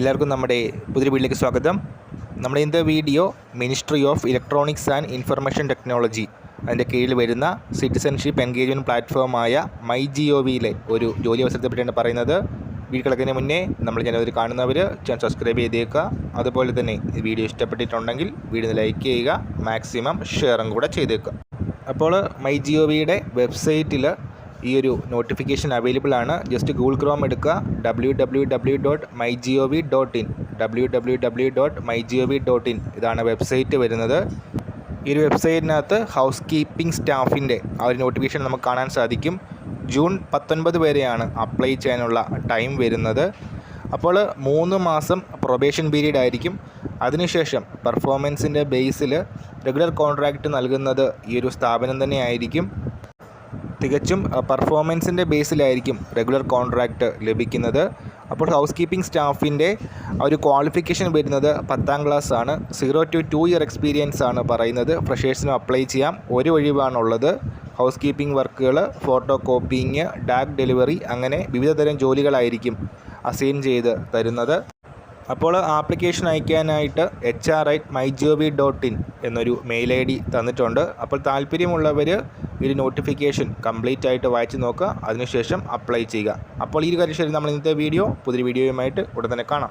എല്ലാവർക്കും നമ്മുടെ പുതിയ വീട്ടിലേക്ക് സ്വാഗതം. നമ്മുടെ ഇന്നത്തെ video ministry of electronics and information technology അതിന്റെ കീഴിൽ വരുന്ന സിറ്റിസൺഷിപ്പ് എൻഗേജ്മെന്റ് പ്ലാറ്റ്ഫോമായ മൈ ജി ഒ വിയിലെ ഒരു ജോലി അവസരത്തെ പറ്റിയാണ് പറയുന്നത്. വീഡിയോ കിടക്കുന്നതിന് മുന്നേ നമ്മൾ ഞാനത് കാണുന്നവർ ചാനൽ സബ്സ്ക്രൈബ് ചെയ്തേക്കുക. അതുപോലെ തന്നെ ഈ വീഡിയോ ഇഷ്ടപ്പെട്ടിട്ടുണ്ടെങ്കിൽ വീഡിയോ ലൈക്ക് ചെയ്യുക മാക്സിമം ഷെയറും കൂടെ ചെയ്തേക്കുക. അപ്പോൾ മൈ ജി ഒ വിയുടെ വെബ്സൈറ്റിൽ ഈ ഒരു നോട്ടിഫിക്കേഷൻ അവൈലബിൾ ആണ്. ജസ്റ്റ് ഗൂഗിൾ ക്രോം എടുക്കുക. W W W dot my G O V dot in W W W dot my G O V dot in ഇതാണ് വെബ്സൈറ്റ് വരുന്നത്. ഈ ഒരു വെബ്സൈറ്റിനകത്ത് ഹൗസ് കീപ്പിംഗ് സ്റ്റാഫിന്റെ ആ ഒരു നോട്ടിഫിക്കേഷൻ നമുക്ക് കാണാൻ സാധിക്കും. ജൂൺ പത്തൊൻപത് വരെയാണ് അപ്ലൈ ചെയ്യാനുള്ള ടൈം വരുന്നത്. അപ്പോൾ മൂന്ന് മാസം പ്രൊബേഷൻ പീരീഡ് ആയിരിക്കും. അതിനുശേഷം പെർഫോമൻസിന്റെ ബേസിൽ റെഗുലർ കോൺട്രാക്റ്റ് നൽകുന്നത് ഈ ഒരു സ്ഥാപനം തന്നെ ആയിരിക്കും. തികച്ചും പെർഫോമൻസിന്റെ ബേസിലായിരിക്കും റെഗുലർ കോൺട്രാക്റ്റ് ലഭിക്കുന്നത്. അപ്പോൾ ഹൗസ് കീപ്പിംഗ് സ്റ്റാഫിന്റെ ഒരു ക്വാളിഫിക്കേഷൻ വരുന്നത് പത്താം ക്ലാസ് ആണ്. Zero to two year experience ആണ് പറയുന്നത്. ഫ്രഷേഴ്സിനും അപ്ലൈ ചെയ്യാം. ഒരു ഒഴിവാണുള്ളത്. ഹൗസ് കീപ്പിംഗ് വർക്കുകൾ ഫോട്ടോ കോപ്പിങ് ഡാക് ഡെലിവറി അങ്ങനെ വിവിധ തരം ജോലികളായിരിക്കും അസൈൻ ചെയ്ത് തരുന്നത്. അപ്പോൾ application അയക്കാനായിട്ട് H R I my G O dot in എന്നൊരു മെയിൽ ഐ ഡി തന്നിട്ടുണ്ട്. അപ്പോൾ താല്പര്യമുള്ളവർ ഈ നോട്ടിഫിക്കേഷൻ കംപ്ലീറ്റ് ആയിട്ട് വായിച്ച് നോക്കുക. അതിനുശേഷം അപ്ലൈ ചെയ്യുക. അപ്പോൾ ഈ ഒരു കാര്യം ശരി. നമ്മൾ ഇന്നത്തെ വീഡിയോ പുതിയ വീഡിയോയുമായിട്ട് ഉടൻ തന്നെ കാണാം.